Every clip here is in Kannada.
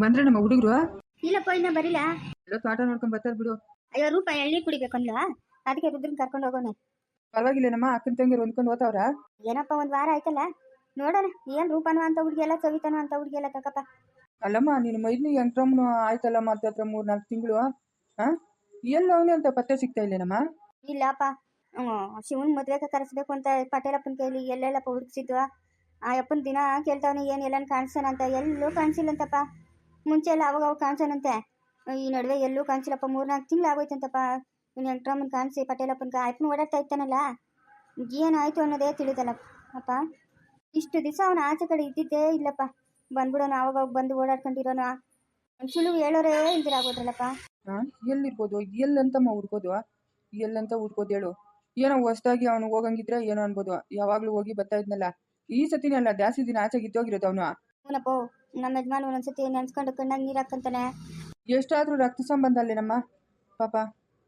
ಬಂದ್ರೆ ನಮ್ಮ ಹುಡುಗರು? ಇಲ್ಲಪ್ಪ ಇನ್ನ ಬರಿಲ್ಲ. ಎಲ್ಲೋ ತೋಟ ನೋಡ್ಕೊಂಡ್ ಬರ್ತಾರೆ ಬಿಡು. ಅಯ್ಯೋ ರೂಪ ಎಳ್ಳಿ ಕುಡಿಬೇಕು ಅದಕ್ಕೆ ರುದ್ರನ್ ಕರ್ಕೊಂಡು ಹೋಗೋಣ. ಪರವಾಗಿಲ್ಲೇನಮ್ಮ ಅಕ್ಕನ ತಂಗಿರು ಹೊಂದ್ಕೊಂಡು ಹೋತಾವ್ರ ಏನಪ್ಪ ಒಂದ್ ವಾರ ಆಯ್ತಲ್ಲ? ನೋಡೋಣ ಏನ್ ರೂಪನೋ ಅಂತ ಹುಡುಗಿ ಎಲ್ಲ ಸವಿತಾನೋ ಅಂತ ಹುಡುಗಿ ಎಲ್ಲ ತಕಪ್ಪ. ಅಲ್ಲಮ್ಮ ನೀನು ಮೈದ್ನಿ ಎಂಟ್ರಮ್ನು ಆಯ್ತಲ್ಲ ಮತ್ತೆ ಹತ್ರ ಮೂರ್ ನಾಲ್ಕು ತಿಂಗಳು ಹಾ ಎಲ್ಲವನೇ ಅಂತ ಪತ್ತೆ ಸಿಗ್ತಾ ಇಲ್ಲೇನಮ್ಮ? ಇಲ್ಲಪ್ಪ ಶಿವನ್ ಮದ್ವೆಗೆ ಕರೆಸ್ಬೇಕು ಅಂತ ಪಟೇಲಪ್ಪನ ಕೈಲಿ ಎಲ್ಲೆಲ್ಲಪ್ಪ ಹುಡುಕ್ಸಿದ್ವ. ಆ ಅಪ್ಪನ ದಿನ ಕೇಳ್ತಾವನೆ ಏನ್ ಎಲ್ಲನ್ ಕಾಣಿಸ್ತಾನಂತ ಎಲ್ಲೂ ಕಾಣಿಸಿಲ್ಲಂತಪ್ಪ. ಮುಂಚೆ ಎಲ್ಲ ಅವಾಗ ಅವಾಗ ಕಾಣಿಸೋನಂತೆ. ಈ ನಡುವೆ ಎಲ್ಲೂ ಕಾಣಿಸಿಲ್ಲಪ್ಪ. ಮೂರ್ನಾಲ್ಕು ತಿಂಗಳು ಆಗೋಯ್ತಂತಪ್ಪ. ಇನ್ನು ಎಂಟ್ರಮ್ಮನ ಕಾಣಿಸಿ ಪಟೇಲಪ್ಪನ ಆಯ್ತು ಓಡಾಡ್ತಾ ಇರ್ತಾನಲ್ಲ. ಏನಾಯ್ತು ಅನ್ನೋದೇ ತಿಳಿದಲ್ಲ ಅಪ್ಪ. ಇಷ್ಟು ದಿವಸ ಅವನ ಆಚೆ ಕಡೆ ಇದ್ದಿದ್ದೇ ಇಲ್ಲಪ್ಪ. ಬಂದ್ಬಿಡೋನು, ಅವಾಗ ಅವಾಗ ಬಂದು ಓಡಾಡ್ಕೊಂಡಿರೋನು. ಸುಳ್ಳು ಹೇಳೋರೇ ಇಲ್ದಿರಾಗೋದ್ರಲ್ಲಪ್ಪ ಎಲ್ಲಿರ್ಬೋದು? ಎಲ್ಲಂತಮ್ಮ ಹುಡ್ಕೋದು? ಎಲ್ಲಂತ ಹುಡ್ಕೋದು ಹೇಳು. ಏನೋ ಹೊಸ್ದಾಗಿ ಅವನು ಹೋಗಂಗಿದ್ರೆ ಏನೋ ಅನ್ಬೋದು. ಯಾವಾಗ್ಲೂ ಹೋಗಿ ಬರ್ತಾ ಇದ್ನಲ್ಲ. ಈ ಸತಿನೇ ಅಲ್ಲ, ಜಾಸ್ತಿ ದಿನ ಆಚೆಗೆ ಇದ್ದೋಗಿರೋದು ಅವನು. ಹೂನಪ್ಪ ನಮ್ಮ ಯಜಮಾನ್ ಒಂದೊಂದ್ಸತಿ ನೆನ್ಸ್ಕೊಂಡು ಕಣ್ಣಾಗ ನೀರು ಹಾಕ್ಕಂತಾನೆ. ಎಷ್ಟಾದ್ರೂ ರಕ್ತ ಸಂಬಂಧ ಅಲ್ಲೇನಮ್ಮ ಪಾಪ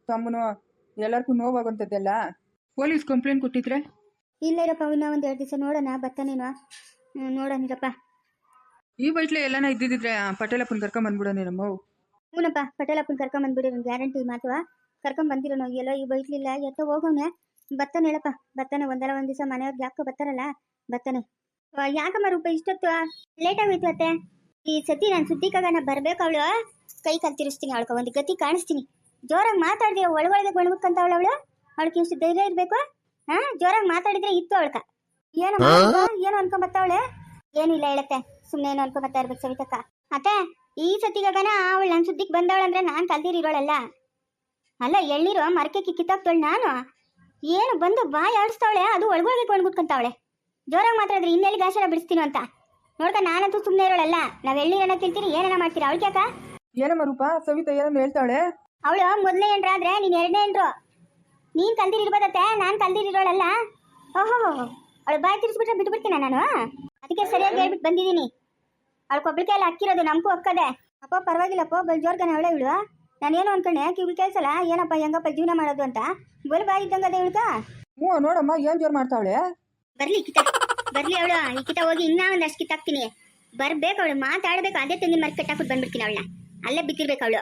ತಮ್ಮನು ಎಲ್ಲರಿಗೂ ನೋವಾಗುವಂಥದ್ದೆಲ್ಲ? ಪೊಲೀಸ್ ಕಂಪ್ಲೇಂಟ್ ಕೊಟ್ಟಿದ್ರೆ? ಇಲ್ಲ ಇರಪ್ಪ ಇನ್ನೂ ಒಂದು ಎರಡು ದಿವಸ ನೋಡೋಣ ಬರ್ತಾನೇನೋ ನೋಡೋಣಿರಪ್ಪ ಈ ಬೈಟ್ಲೆ ಎಲ್ಲಾನ ಇದ್ದಿದ್ರೆ ಪಟೇಲಪ್ಪನ ಕರ್ಕೊಂಡ್ ಬಂದ್ಬಿಡೋನೇನಮ್ಮ ಹ್ಞೂನಪ್ಪ ಪಟೇಲಪ್ಪನ ಕರ್ಕೊಂಬಂದ್ಬಿಡಿರೋ ಗ್ಯಾರಂಟಿ ಮಾತು. ಕರ್ಕೊಂಬಂದಿರೋನು ಎಲ್ಲೋ ಈ ಬೈಟ್ಲಿಲ್ಲ ಎತ್ತ ಹೋಗೋಣ. ಬರ್ತಾನೆ ಹೇಳಪ್ಪ ಬರ್ತಾನೆ ಒಂದಲ್ಲ ಒಂದು ದಿವಸ ಮನೆಯವ್ರಿಗೆ ಯಾಕೋ ಬರ್ತಾರಲ್ಲ ಬರ್ತಾನೆ. ಯಾಕಮ್ಮ ರೂಪ ಇಷ್ಟೊತ್ತು? ಲೇಟ್ ಆಗೋಯ್ತು ಅತ್ತೆ. ಈ ಸತಿ ನಾನು ಸುದ್ದಿಕಾಗ ಬರ್ಬೇಕು ಅವಳು. ಕೈ ಕಾಲು ತಿರುಸ್ತೀನಿ ಅವಳ್ಕ ಒಂದು ಗತಿ ಕಾಣಿಸ್ತೀನಿ. ಜೋರಾಗಿ ಮಾತಾಡಿದ್ರೆ ಒಳಗೊಳಗೆ ಗೊಣಗುಕ್ಕಂತವಳು ಅವಳು ಅವಳಿಗೆ ಇಷ್ಟು ಧೈರ್ಯ ಇರಬೇಕು? ಹಾ? ಜೋರಾಗಿ ಮಾತಾಡಿದ್ರೆ ಇತ್ತು ಅವಳ್ಕ. ಏನು ಏನು ಅನ್ಕೊಂಬತ್ತವಳೆ ಏನಿಲ್ಲ ಹೇಳತ್ತೆ ಸುಮ್ಮನೆ ಏನು ಅನ್ಕೊಂಬತ್ತಾ ಇರ್ಬೇಕು ಸವಿತಕ್ಕ. ಅತ್ತೆ ಈ ಸತಿಗಾಗನ ಅವಳು ನನ್ನ ಸುದ್ದಿಗೆ ಬಂದವಳಂದ್ರೆ ನಾನು ಕಲ್ದಿರಿರೋಳಲ್ಲ? ಅಲ್ಲ ಎಳ್ಳಿರೋ ಮರಕೆ ಕಿತ್ತಾಕ್ತವಳು ನಾನು? ಏನು ಬಂದು ಬಾಯಿ ಆಡಿಸ್ತಾವಳೆ? ಅದು ಒಳಗೊಳಗೆ ಕೊಂಡ್ಬಿಟ್ಕೊಂತಾವಳೆ ಜೋರಾಗಿ ಮಾತಾಡಿದ್ರೆ ಇನ್ನೆಲ್ಲಿ ಗಾಶರ ಬಿಡಿಸ್ತೀನಿ ಅಂತ. ನೋಡ್ಕ ನಾನಂತೂ ಸುಮ್ಮನೆ ಇರೋಳಲ್ಲ. ನಾವ್ ಎಳ್ನೀರನ್ನ ತಿಂತೀನಿ ಏನೇನ ಮಾಡ್ತೀರಾ? ಅವಳಿಗೆ ಯಾಕ ಏನಮ್ಮ ರೂಪ? ಸವಿತಾ ಏನನ್ನ ಹೇಳ್ತಾಳೆ? ಅವಳು ಮೊದಲನೇ ಏನ್ರಾದ್ರೆ ನೀನ್ ಎರಡನೇ ಏನ್ರು. ನೀನ್ ಕಲ್ದಿರಿರ್ಬೋದತ್ತೆ ನಾನು ಕಲ್ದಿರಿರೋಳಲ್ಲ ಓಹೋ ಅವಳು ಬಾಯಿ ತಿರ್ಸ್ಬಿಟ್ರೆ ಬಿಟ್ಬಿಡ್ತೀನ ನಾನು? ಅದಕ್ಕೆ ಸರಿಯಾಗಿ ಹೇಳ್ಬಿಟ್ಟು ಬಂದಿದ್ದೀನಿ. ಅವಳು ಕೊಬ್ಬಳಿಕೆ ಎಲ್ಲ ಅಕ್ಕಿರೋದು ನಮಗೂ ಒಕ್ಕದೆ ಅಪ್ಪ ಪರವಾಗಿಲ್ಲಪ್ಪ ಬಲ್ ಜೋರ್ಗನ ಅವಳೆ ಇವಳು. ನಾನೇನು ಅನ್ಕೊಂಡೆ ಕಿವಿ ಕೇಳ್ಸಲ್ಲ? ಏನಪ್ಪ ಹೆಂಗಪ್ಪ ಜೀವನ ಮಾಡೋದು ಅಂತ? ಬಲ್ ಬಾಯಿ ಇದ್ದಂಗದೆ ಇವಳ್ಕ? ಹ್ಞೂ ನೋಡಮ್ಮ ಏನ್ ಜೋರ್ ಮಾಡ್ತಾವಳೆ? ಬರ್ಲಿ ಕಿತ ಬರ್ಲಿ ಅವಳು. ಈ ಕಿತ ಹೋಗಿ ಇನ್ನ ಅಷ್ಟು ಕಿತ್ತಾಕ್ತೀನಿ. ಬರ್ಬೇಕು ಅವಳು ಮಾತಾಡ್ಬೇಕು. ಅದೇ ತೆಂಗಿನ ಮರ ಕಟ್ಟಾಕ್ಬಿಟ್ಟು ಬಂದ್ಬಿಡ್ತೀನಿ ಅವಳನ್ನ. ಅಲ್ಲೇ ಬಿತ್ತಿರ್ಬೇಕು ಅವಳು.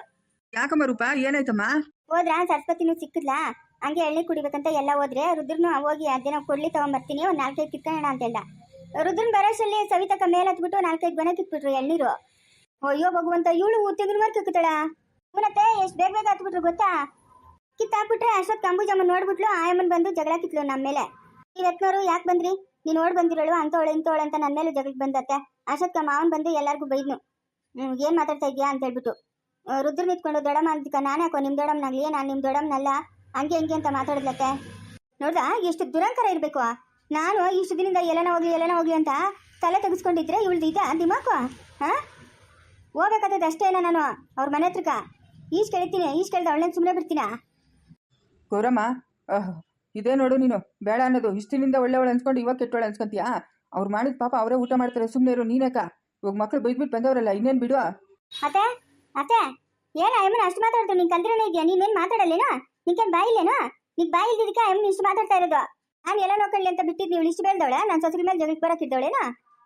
ಯಾಕಮ್ಮ ರೂಪ? ಏನಾಯ್ತಮ್ಮ? ಹೋದ್ರ? ಸರಸ್ವತಿನೂ ಸಿಕ್ಕಿದ್ಲಾ? ಹಂಗೆ ಎಳ್ಳಿ ಕುಡಿಬೇಕಂತ ಎಲ್ಲ ಹೋದ್ರೆ ರುದ್ರನು ಹೋಗಿ ಅದೇನೋ ಕೊಡ್ಲಿ ತಗೊಂಬರ್ತೀನಿ ಒಂದ್ ನಾಲ್ಕೈದು ಕಿತ್ಕೊಳ್ಳೋಣ ಅಂತ ಹೇಳ್ದ ರುದ್ರನ್ ಬರೋಷ್ಟಲ್ಲಿ ಸವಿತಕ್ಕ ಮೇಲೆ ಹತ್ಬಿಟ್ಟು ನಾಲ್ಕೈದು ಬನ ಕಿತ್ಬಿಟ್ರು ಎಳ್ನೀರು. ಅಯ್ಯೋ ಭಗವಂತ ಇವಳು ತೆಂಗಿನ ಮರ ಕಿಕ್ಕುತ್ತಾಳ ಮತ್ತೆ ಎಷ್ಟು ಬೇಗ ಬೇಗ ಹತ್ಬಿಟ್ರು ಗೊತ್ತಾ? ಕಿತ್ತಾಕ್ಬಿಟ್ರೆ ಅಷ್ಟೊತ್ತು ಕಂಬುಜಮ್ಮ ನೋಡ್ಬಿಟ್ಲು ಆಯಮ್ಮನ್ ಬಂದು ಜಗಳ ಕಿತ್ಲು ನಮ್ಮ ಮೇಲೆ. ನೀವು ಎತ್ನೋರು ಯಾಕೆ ಬಂದ್ರಿ? ನೀನ್ ನೋಡ್ ಬಂದಿರೋಳು ಅಂತವಳು ಇಂತವಳು ಅಂತ ನನ್ನ ಮೇಲೆ ಜಗಳಕ್ಕೆ ಬಂದತ್ತೆ. ಅಷ್ಟೊತ್ತ ಮಾವನ್ ಬಂದು ಎಲ್ಲರಿಗೂ ಬೈದ್ನು. ಏನ್ ಮಾತಾಡ್ತಾ ಇದ್ಯಾ ಅಂತ ಹೇಳ್ಬಿಟ್ಟು. ರುದ್ರ ನಿಂತ್ಕೊಂಡು ದೊಡಮ್ಮ ಅಂತ ನಾನು ಯಾಕೋ ನಿಮ್ಮ ದೊಡಮ್ನಾಗ್ಲಿ ನಾನು ನಿಮ್ ದೊಡಮ್ನಲ್ಲ ಹಂಗೆ, ಹಿಂಗೆ ಅಂತ ಮಾತಾಡಿದ್ಲತ್ತೆ ನೋಡ್ದಾ, ಎಷ್ಟು ದುರಂಕರ ಇರಬೇಕು. ನಾನು ಇಷ್ಟು ದಿನದಿಂದ ಎಲ್ಲನ ಹೋಗ್ಲಿ ಎಲ್ಲನ ಹೋಗ್ಲಿ ಅಂತ ತಲೆ ತೆಗೆಸ್ಕೊಂಡಿದ್ರೆ ಇವಳ್ದು ಇದ, ದಿಮಾಕು? ಹಾ? ಹೋಗ್ಬೇಕಾದದ್ದು ಅಷ್ಟೇನ ನಾನು, ಅವ್ರ ಮನೆ ಹತ್ರಕ್ಕ. ಈಸ್ ಕೇಳ್ತೀನಿ ಈಸ್ ಕೇಳ್ದ ಅವಳನ್ನ ಸುಮ್ಮನೆ ಬಿಡ್ತೀನಾ? ಗೌರಮ್ಮ ಇದೇ ನೋಡು ನೀನು. ಬೇಡ ಅನ್ನೋದು. ಇಷ್ಟಿನಿಂದ ಒಳ್ಳೆವಳು ಅನ್ಸ್ಕೊಂಡು ಇವಾಗ ಕೆಟ್ಟವಳು ಅನ್ಸ್ಕೊಂತೀಯಾ? ಅವ್ರು ಮಾಡಿದ ಪಾಪ ಅವರೇ ಊಟ ಮಾಡ್ತಾರೆ. ಸುಮ್ಮನೆ ಇರು ನೀನೇಕ ಇವಾಗ ಮಕ್ಳು ಬೈದ್ಬಿಟ್ಟು ಬಂದವರಲ್ಲ, ಇನ್ನೇನು ಬಿಡು ಅತ್ತೆ ಅತ್ತೆ, ಏನ ಅಮ್ಮನ ಅಷ್ಟು ಮಾತಾಡ್ತಾರೆ ನೀನು ಕಲ್ತಿರೋನೇ ಇದೆಯಾ? ನೀನೇನ್ ಮಾತಾಡಲ್ಲೇನೋ? ನಿನ್ಕೇನ್ ಬಾಯಿ ಇಲ್ಲೇನೋ? ನಿನ್ ಬಾಯಿ ಇಲ್ದಿದ್ದಕ್ಕೆ ಅಮ್ಮನ ಇಷ್ಟು ಮಾತಾಡ್ತಾ ಇರೋದು. ನಾನು ಎಲ್ಲ ನೋಡ್ಕೊಳ್ಳಿ ಅಂತ ಬಿಟ್ಟಿದ್ದು ನೀವು ಇಷ್ಟು ಬೆಳೆದವಳ ನನ್ನ ಸೊಸರಿ ಮೇಲೆ ಜಗಳಕ್ಕೆ ಬರೋಕ್ಕಿದ್ದವಳೇನೋ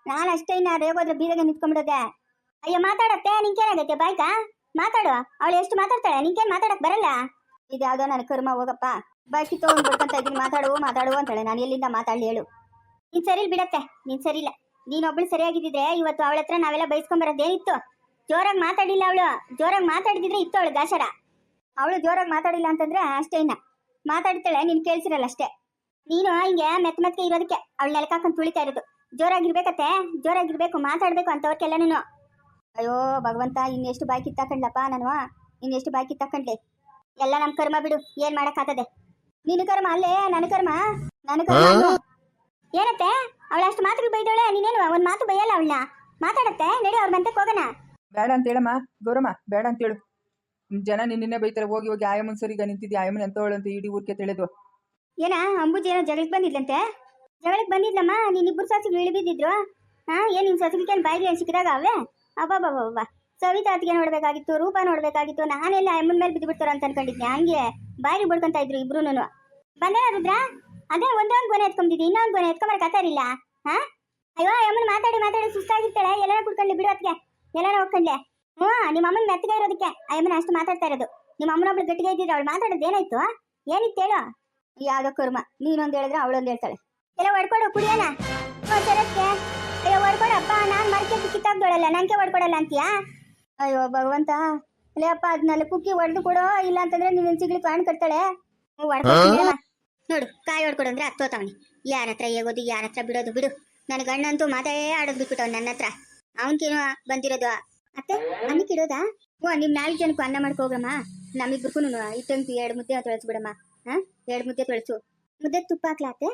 ನಾನು ಅಷ್ಟೇ ಇನ್ನ ರೇಗೋದ್ರ ಬೀದಗೆ ನಿಂತ್ಕೊಂಡ್ಬಿಡೋದೆ. ಅಯ್ಯೋ, ಮಾತಾಡತ್ತೆ. ನಿನ್ಕೇನಾಗತ್ತೆ ಬಾಯ್ಕಾ ಮಾತಾಡು ಅವಳು ಎಷ್ಟು ಮಾತಾಡ್ತಾಳೆ? ನಿನ್ಕೇನ್ ಮಾತಾಡಕ್ ಬರಲ್ಲ? ಇದ್ಯಾವುದೋ ನನ್ನ ಕರ್ಮ, ಹೋಗಪ್ಪ. ಬಾಕಿ ತಗೊಂಡ್ ಬಿಡ್ಕೊಂತ ಇದ್ದೀನಿ, ಮಾತಾಡು ಮಾತಾಡು ಅಂತಾಳೆ. ನಾನು ಎಲ್ಲಿಂದ ಮಾತಾಡ್ಲಿ ಹೇಳು. ನೀನ್ ಸರಿ ಬಿಡತ್ತೆ, ನೀನ್ ಸರಿ ಇಲ್ಲ. ನೀನೊಬ್ಳು ಸರಿಯಾಗಿದ್ದಿದ್ರೆ ಇವತ್ತು ಅವಳ ಹತ್ರ ನಾವೆಲ್ಲ ಇತ್ತು ಜೋರಾಗಿ ಮಾತಾಡಿಲ್ಲ ಅವಳು. ಜೋರಾಗಿ ಮಾತಾಡಿದ್ರೆ ಇತ್ತು ಅವಳು ಗಾಸರ ಅವಳು ಜೋರಾಗಿ ಮಾತಾಡಿಲ್ಲ ಅಂತಂದ್ರೆ ಅಷ್ಟೇ ಇನ್ನ. ಮಾತಾಡ್ತಾಳೆ, ನೀನ್ ಕೇಳಿಸಿರಲ್ಲ ಅಷ್ಟೇ. ನೀನು ಹಿಂಗೆ ಮೆತ್ತ ಮೆತ್ತಗೆ ಇರೋದಕ್ಕೆ ಅವಳು ನೆಲಕಾಕೊಂಡು ತುಳಿತಾ ಇರೋದು. ಜೋರಾಗಿರ್ಬೇಕತ್ತೆ ಜೋರಾಗಿರ್ಬೇಕು ಮಾತಾಡ್ಬೇಕು ಅಂತವ್ರಿಗೆಲ್ಲ ನೀನು. ಅಯ್ಯೋ, ಭಗವಂತ, ಇನ್ನೆಷ್ಟು ಬಾಯ್ಕಿ ತಕೊಂಡ್ಲಪ್ಪ ನಾನು. ಇನ್ನೆಷ್ಟು ಬಾಯ್ಕಿ ತಕೊಂಡ್ಲಿ ಎಲ್ಲ ನಮ್ಮ ಕರ್ಮ ಬಿಡು, ಏನ್ ಮಾಡಕ್ಕಾತದೆ ನಿನ್ನ ಕರ್ಮ ಅಲ್ಲೇ ನನ್ನ ಕರ್ಮ? ನನ್ನ ಕರ್ಮ. ಏನತ್ತೆ? ಅವಳು ಅಷ್ಟು ಮಾತುಗಳು ಬೈದವಳೆ? ನೀನೇನು ಒಂದ್ ಮಾತು ಬೈಯಲ್ಲ ಅವಳನ್ನ? ಮಾತಾಡತ್ತೆ? ನಡಿ ಅವ್ರ ಬಂತಕ್ಕೆ ಹೋಗೋಣ. ಬೇಡ ಅಂತ ಹೇಳಮ್ಮ. ಗೌರಮ್ಮ ಬೇಡ ಅಂತ ಹೇಳು. ಜನ ನಿನ್ನೆ ಬೈತಾರೆ ಹೋಗಿ ಹೋಗಿ ಆಯಮ್ಮನ್ ಸರಿಗ ನಿಂತಿದ್ದೆ ಆಯಮ್ಮನ್ ಎಂತವಳು ಅಂತ ಇಡೀ ಊರ್ಗೆ ತಿಳಿದು? ಏನ ಅಂಬುಜಿ ಏನೋ ಜಗಳಕ್ಕೆ ಬಂದಿದ್ಲಂತೆ? ಜಗಳಕ್ಕೆ ಬಂದಿದ್ಲಮ್ಮ? ನೀನಿಬ್ಬರು ಸಸಿಗಳು ಇಳಿಬಿದ್ದಿದ್ರು. ಹಾ ಏನ್ ನಿನ್ ಸಸಿಗೆ ಬಾಯಿಗೆ ಏನ್ ಸಿಕ್ಕಿದಾಗ ಅವೇ? ಬಾ ಸವಿತಾ ಅತ್ತಿಗೆ ನೋಡ್ಬೇಕಾಗಿತ್ತು, ರೂಪ ನೋಡ್ಬೇಕಾಗಿತ್ತು ನಾನೆಲ್ಲ ಅಮ್ಮನ ಮೇಲೆ ಬಿದ್ದು ಬಿಡ್ತಾರ ಅಂತ ಅನ್ಕೊಂಡಿದ್ದೆ ಹಂಗೆ ಬಾಯಿ ಬಿಡ್ಕೊಂತ ಇದ್ರು ಇಬ್ರು ಬಂದ ರುದ್ರ? ಅದೇ ಒಂದೊಂದು ಗೊನೆ ಎತ್ಕೊಂಡಿದ್ದೆ ಇನ್ನೊಂದು ಗೊನೆ ಎತ್ಕೊಂಬರ ಕತ್ತಾರಿಲ್ಲ ಹಾ? ಅಯ್ಯೋ ಅಮ್ಮನ ಮಾತಾಡಿ ಮಾತಾಡಿ ಸುಸ್ತಾಗಿರ್ತಾಳೆ ಎಲ್ಲ ಕುಡ್ಕೊಂಡ್ಲಿ ಬಿಡು ಅತ್ತಿಗೆ ಎಲ್ಲ ಹೋಗ್ಕೊಂಡ್ಲೆ. ಹ್ಞೂ, ನಿಮ್ಮ ಅಮ್ಮನ ಮೆತ್ತಗೆ ಇರೋದಕ್ಕೆ ಅಯ್ಯಮ್ಮನ ಅಷ್ಟು ಮಾತಾಡ್ತಾ ಇರೋದು. ನಿಮ್ಮ ಅಮ್ಮನೊಬ್ಳು ಗಟ್ಟಿಗೆ ಇದ್ದಿದ್ರೆ ಅವಳು ಮಾತಾಡೋದು ಏನಾಯ್ತು ಏನಿತ್ತು ಹೇಳು. ಯಾವ್ದೋ ಕರ್ಮ ನೀನೊಂದು ಹೇಳಿದ್ರೆ ಅವಳೊಂದು ಹೇಳ್ತಾಳೆ. ಎಲ್ಲ ಹೊಡ್ಕೊಡು, ಕುಡಿಯೋಣ. ಅಯ್ಯೋ, ಹೊಡ್ಕೊಡಪ್ಪ, ನಾನು ಮರ್ಕೆ ಕಿತ್ತಾಕ್ದೋಳಲ್ಲ ನನಗೆ ಹೊಡ್ಕೊಡಲ್ಲ ಅಂತೀಯಾ? ಅಯ್ಯೋ ಭಗವಂತ. ಲೇ ಅಪ್ಪ ಅದನ್ನೆಲ್ಲ ಕುಕ್ಕಿ ಹೊಡೆದು ಕೊಡು. ಇಲ್ಲ ಅಂತಂದ್ರೆ ನೀನು ಸಿಗ್ಲಿ ಕಾಣ್ ಕಟ್ತಾಳೆ. ನೋಡು ಕಾಯಿ ಹೊಡ್ಕೊಡು ಅಂದ್ರೆ ಹತ್ತೋತವನಿ ಯಾರ ಹತ್ರ ಹೇಗೋದು ಯಾರ ಹತ್ರ ಬಿಡೋದು ಬಿಡು. ನನ್ನ ಗಂಡಂತೂ ಮಾತೇ ಆಡೋದು ಬಿಟ್ಬಿಟ್ಟವ್ ನನ್ನ ಹತ್ರ. ಅವನ್ಕೇನೋ ಬಂದಿರೋದು. ಅತ್ತೆ ಅನ್ನಕ್ಕೆ ಇಡೋದಾ? ಓ ನಿಮ್ ನಾಲ್ಕು ಜನಕ್ಕೂ ಅನ್ನ ಮಾಡ್ಕೋಗ್ರಮ್ಮ ನಮ್ಮಿಬ್ಬರಿಗೂ ಇತ್ತಂತ ಎರಡು ಮುದ್ದೆ ತೊಳಸು ಬಿಡಮ್ಮ. ಹಾ? ಎರಡು ಮುದ್ದೆ ತೊಳಸು ಮುದ್ದೆ ತುಪ್ಪ ಹಾಕ್ಲಾ ಅತ್ತೆ?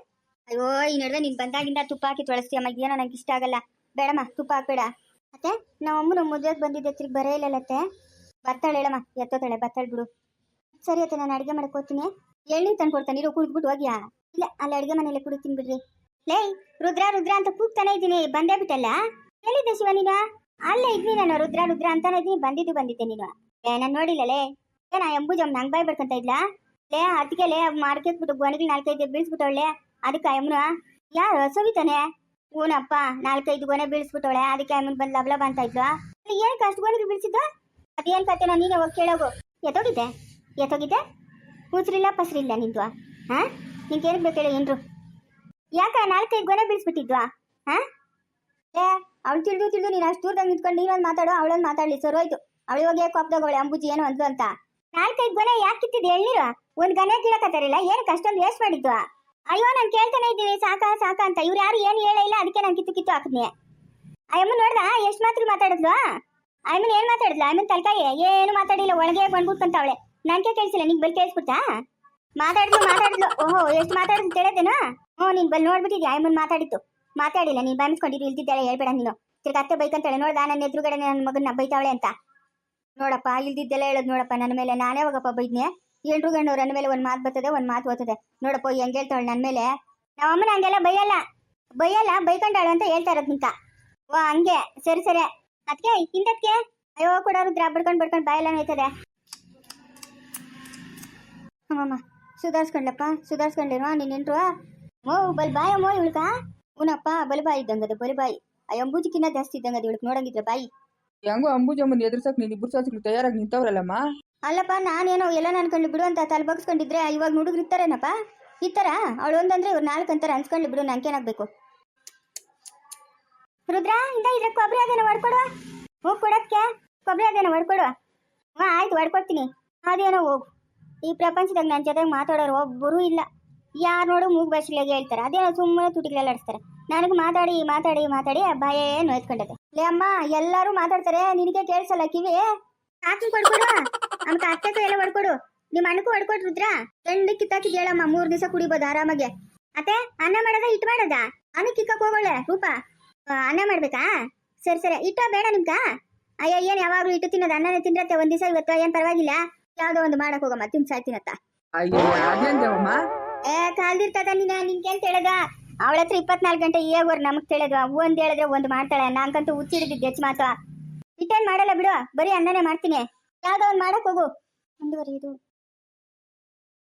ಅಯ್ಯೋ ಈ ನಡುವೆ ನೀನ್ ಬಂದಾಗಿಂದ ತುಪ್ಪ ಹಾಕಿ ತೊಳಸ್ತೀಯಮ್ಮ. ಏನೋ ನಂಗೆ ಇಷ್ಟ ಆಗಲ್ಲ. ಬೇಡಮ್ಮ ತುಪ್ಪ ಹಾಕ್ಬೇಡ. ಅತ್ತೆ ನಮ್ಮ ಅಮ್ಮನ ಮದುವೆಗೆ ಬಂದಿದ್ದೆ ತಿರ್ಗಿ ಬರೇ ಇಲ್ಲತ್ತೆ ಬರ್ತಾಳೆ ಹೇಳಮ್ಮ, ಎತ್ತೋತಾಳೆ, ಬರ್ತಾಳೆ ಬಿಡು. ಸರಿ ಅತ್ತೆ, ನಾನು ಅಡುಗೆ ಮಾಡ್ಕೋತೀನಿ ಎಳ್ನೀರು ತಂದು ಕೊಡ್ತಾನೆ ನೀರು ಕುಡಿದ್ಬಿಟ್ಟು ಹೋಗ್ಯಾ? ಇಲ್ಲ, ಅಲ್ಲಿ ಅಡುಗೆ ಮನೇಲಿ ಕುಡಿತೀನಿ ಬಿಡ್ರಿ. ಲೇ, ರುದ್ರ ರುದ್ರ ಅಂತ ಕೂಗ್ತಾನೆ ಇದ್ದೀನಿ, ಬಂದೇ ಬಿಟ್ಟಲ್ಲ? ಹೇಳಿದ್ದೆ ಶಿವ ನೀನು? ಅಲ್ಲೇ ಇದ್ನಿ ನಾನು, ರುದ್ರ ರುದ್ರ ಅಂತಾನೆ ಇದ್ದೀನಿ, ಬಂದಿದ್ದು ಬಂದಿದ್ದೆ ನೀನು. ಏ, ನಾನು ನೋಡಿಲ್ಲ ಲೇ. ಏನ ಎಂಬುಜಮ್ ನಂಗೆ ಬಾಯ್ ಬರ್ಕೊಂತ ಇದ್ಲಾ? ಲೇ ಅದಕ್ಕೆ ಲೇ, ಮಾರ್ಕೆಟ್ ಬಿಟ್ಟು ನಾಲ್ಕೈದು ಬೀಳ್ಸ್ಬಿಟ್ಟವಳೆ. ಅದಕ್ಕೆ ಅಮ್ಮನ ಯಾರು? ಸವಿತಾನೆ? ಹೂನಪ್ಪ, ನಾಲ್ಕೈದು ಗೊನೆ ಬೀಳಿಸ್ಬಿಟ್ಟವಳೆ, ಅದಕ್ಕೆ ಆಮೇಲೆ ಬಂದು ಲಬ್ಲ ಬಂತ ಏನ್ ಕಷ್ಟ ಅಷ್ಟು ಗೊನೆಗೆ ಬೀಳಿಸಿದ್ದ ಅದೇನ್ ನಾನು ನೀನೇ ಹೋಗಿ ಕೇಳೋಗು. ಎತ್ತೋಗಿದ್ದೆ ಎತ್ತೋಗಿದ್ದೆ ಕೂತ್ರಿಲ್ಲ ಪಸರಿಲ್ಲ ನಿಂದು ಹಾ? ನಿಂಗೆ ಏನಕ್ಕೆ ಬೇಕು ಏನ್ರು. ಯಾಕ ನಾಲ್ಕೈದು ಗೊನೆ ಬೀಳಿಸ್ಬಿಟ್ಟಿದ್ವಾ? ಹಾ? ಏ ಅವಳು ತಿಳಿದು ತಿಳಿದು ನೀನು ಅಷ್ಟು ದೂರದಾಗ ನಿಂತ್ಕೊಂಡು ನೀನೊಂದು ಮಾತಾಡೋ, ಅವಳೊಂದು ಮಾತಾಡ್ಲಿ, ಸರ್ ಹೋಯ್ತು. ಅವಳು ಹೋಗಿ ಕೋಪದಾಗೋಳೆ ಅಂಬುಜಿ ಏನು ಅಂದ್ಲು ಅಂತ ನಾಲ್ಕೈದು ಗೊನೆ ಯಾಕೆ ಕಿತ್ತಿದ್ದು ಎಳ್ನೀರು? ಒಂದು ಗನೆ ಕೀಳಕತ್ತಾರಿಲ್ಲ ಕಷ್ಟ ಅಷ್ಟೊಂದು ವೇಸ್ಟ್ ಮಾಡಿದ್ವಾ? ಅಯ್ಯೋ, ನಾನು ಕೇಳ್ತಾನೆ ಇದ್ದೀವಿ. ಸಾಕ ಸಾಕ ಅಂತ. ಇವ್ರು ಯಾರು ಏನು ಇಲ್ಲ, ಅದಕ್ಕೆ ನಾನು ಕಿತ್ತು ಕಿತ್ತು ಹಾಕಿದ್ನಿ. ಅಯ್ಯಮ್ಮ ನೋಡ್ದ? ಎಷ್ಟು ಮಾತ್ರ ಮಾತಾಡಿದ್ಲು? ಅಯ್ಯಮ್ಮನ ಏನು ಮಾತಾಡಿದ್ಲು? ಅಯ್ಯಮ್ಮನ ತಲಕಾಯಿ? ಏನು ಮಾತಾಡಿಲ್ಲ, ಒಳಗೆ ಬಂದ್ಬಿಟ್ಕಂತವಳೆ ನನಗೆ ಕೇಳಿಸಿಲ್ಲ. ನಿಂಗೆ ಬಲ್ ಕೇಳಿಸ್ಬಿಟ್ಟಾ ಮಾತಾಡಿದ್ಲು ಮಾತಾಡಿದ್ಲು. ಓಹೋ, ಎಷ್ಟು ಮಾತಾಡಿದ್ಲು ತಿಳಿದೇನಾ ಹ್ಞೂ ನೀನು ಬಲ್ ನೋಡ್ಬಿಟ್ಟಿದ್ಯಾ? ಅಯ್ಯಮ್ಮನ್ ಮಾತಾಡಿತ್ತು ಮಾತಾಡಿಲ್ಲ, ನೀನು ಬಾಮಿಸ್ಕೊಂಡಿದ್ದು ಇಲ್ದಿದ್ದಾಳೆ, ಹೇಳ್ಬೇಡ ನೀನು. ತಿರ್ಗ ಅತ್ತೆ ಬೈಕಂತಾಳೆ, ನೋಡ್ದ? ನನ್ನ ಎದುರುಗಡೆ ನನ್ನ ಮಗನ ಬೈತಾವಳೆ ಅಂತ. ನೋಡಪ್ಪ, ಇಲ್ದಿದ್ದೆಲ್ಲ ಹೇಳೋದು ನೋಡಪ್ಪ. ನನ್ನ ಮೇಲೆ ನಾನೇ ಹೋಗಪ್ಪ ಬೈದ್ನೆ. ಎಲ್ರು ಗಂಡು ನನ್ನ ಮೇಲೆ ಒಂದು ಮಾತು ಬರ್ತದೆ, ಒಂದು ಮಾತು ಓದ್ತದೆ. ನೋಡಪ್ಪ ಹೆಂಗೆ ಹೇಳ್ತಾಳೆ ನನ್ನ ಮೇಲೆ. ನಮ್ಮ ಅಮ್ಮನ ಹಂಗೆಲ್ಲ ಬೈಯಲ್ಲ. ಬೈಯಲ್ಲ, ಬೈಕೊಂಡಾಳು ಅಂತ ಹೇಳ್ತಾ ಇರೋದು ಹಂಗೆ. ಸರಿ ಸರಿ. ಅದಕ್ಕೆ ಇಂಥದ್ಕೆ? ಅಯ್ಯೋ, ಕೂಡ ದ್ರಾ ಬಡ್ಕೊಂಡು ಬಡ್ಕೊಂಡು ಬಾಯೆಲ್ಲ ನೋಯ್ತದೆ. ಅಮ್ಮಮ್ಮ, ಸುಧಾರಿಸ್ಕೊಂಡ್ಲಪ್ಪ? ಸುಧಾರಿಸ್ಕೊಂಡಿರುವ ನೀನೆಂಟ್ರು ಓ ಬಲ್ ಬಾಯಮ್ಮೋ ಇವಳ್ಕ? ಉನಪ್ಪ ಬಲ್ ಬಾಯಿ ಇದ್ದಂಗದು, ಬಲ್ ಬಾಯಿ. ಆ ಅಂಬೂಜಿಕಿನ್ನ ಜಾಸ್ತಿ ಇದ್ದಂಗದ ಇವಳಿಗೆ ನೋಡಂಗಿದ್ರೆ ಬಾಯಿ. ಹೆಂಗೋ ಅಂಬುಜಮ್ಮನ ಎದುರ್ಸಕ್ ನೀನು ಇಬ್ಬರು ಸಾಸಿಗಳು ತಯಾರಾಗಿ ನಿಂತವ್ರಲ್ಲಮ್ಮ? ಅಲ್ಲಪ್ಪ, ನಾನೇನೋ ಎಲ್ಲ ಅನ್ಕೊಂಡು ಬಿಡು ಅಂತ ತಲೆ ಬಗ್ಸ್ಕೊಂಡಿದ್ರೆ ಇವಾಗ ಹುಡುಗ್ರು ಇರ್ತಾರೇನಪ್ಪ? ಇತ್ತಾರ ಅವಳು ಒಂದಂದ್ರೆ ಇವ್ರು ನಾಲ್ಕು ಅಂತಾರೆ ಅನ್ಸ್ಕೊಂಡ್ಲಿ ಬಿಡು ನಂಗೇನಾಗಬೇಕು ರುದ್ರ, ಇಂದ ಇದ್ರ ಕೊಬ್ಬರಿ ಅದೇನ ಹೊಡ್ಕೊಡುವ? ಹೋಗಿ ಕೊಡಕ್ಕೆ ಕೊಬ್ಬರಿ ಅದೇನ ಹೊಡ್ಕೊಡುವ? ಹಾಂ, ಆಯ್ತು, ಹೊಡ್ಕೊಡ್ತೀನಿ. ಅದೇನೋ ಹೋಗು. ಈ ಪ್ರಪಂಚದಾಗ ನನ್ನ ಜೊತೆಗೆ ಮಾತಾಡೋರು ಒಬ್ಬರು ಇಲ್ಲ. ಯಾರು ನೋಡು ಮೂಗು ಭಾಷೆಗೆ ಹೇಳ್ತಾರೆ. ಅದೇನೋ ಸುಮ್ಮನೆ ತುಟಿಗಳೆಲ್ಲ ಆಡಿಸ್ತಾರೆ ನನಗೆ ಮಾತಾಡಿ ಮಾತಾಡಿ ಮಾತಾಡಿ ಆ ಭಯೇ ನೋಯ್ತ್ಕೊಂಡದೆ ಲೇ ಅಮ್ಮ ಎಲ್ಲರೂ ಮಾತಾಡ್ತಾರೆ ನಿನಗೆ ಕೇಳಿಸಲ್ಲ ಕಿವಿ? ಹಾಕಿ ಕೊಡ್ಕೊಡು ನಮ್ಗೆ ಅತ್ತೆಗೂ ಎಲ್ಲ ಹೊಡ್ಕೊಡು. ನಿಮ್ಮ ಅಣ್ಣಕ್ಕೂ ಹೊಡ್ಕೊಟ್ ರುದ್ರ? ಗಂಡು ಕೇಳಮ್ಮ ಮೂರ್ ದಿವಸ ಕುಡಿಬೋದು ಆರಾಮಾಗೆ. ಅತ್ತೆ ಅನ್ನ ಮಾಡದ ಇಟ್ ಮಾಡದ? ಅನ್ನ ಕಿಕ್ಕಕ್ ಹೋಗೋಳೆ ರೂಪ. ಅನ್ನ ಮಾಡ್ಬೇಕಾ? ಸರಿ ಸರಿ. ಇಟ್ಟ ಬೇಡ ನಿಮ್ಗ? ಅಯ್ಯ ಏನ್ ಯಾವಾಗ್ಲೂ ಇಟ್ಟು ತಿನ್ನೋದು? ಅನ್ನನೇ ತಿನ್ರತ್ತೆ ಒಂದ್ ದಿವಸ ಇವತ್ತು ಏನ್ ಪರವಾಗಿಲ್ಲ. ಯಾವ್ದೋ ಒಂದು ಮಾಡಕ್ ಹೋಗಮ್ಮ ತಿನ್ ಸಾಯ್ತೀನತ್ತ. ಅಯ್ಯೋ ಏ ಕಾಲ್ದಿರ್ತದ ನೀನ ನಿಂಗೆ ಹೇಳದ ಅವಳ ಹತ್ರ ಇಪ್ಪತ್ನಾಲ್ಕು ಗಂಟೆ ಈಗೋರ್ ನಮಗ್ ಅವು ಒಂದು ಹೇಳಿದ್ರೆ ಒಂದ್ ಮಾಡ್ತಾಳೆ ನಾನ್ಕಂತೂ ಹುಚ್ಚಿಡಿದ್ದು ಗೆಚ್ಚು ಮಾತು ಇಟ್ಟೇನು ಮಾಡಲ್ಲ ಬಿಡು, ಬರೀ ಅನ್ನನೇ ಮಾಡ್ತೀನಿ. ಯಾವುದೋ ಒಂದು ಮಾಡಕ್ ಹೋಗು. ಮುಂದುವರಿಯುದು.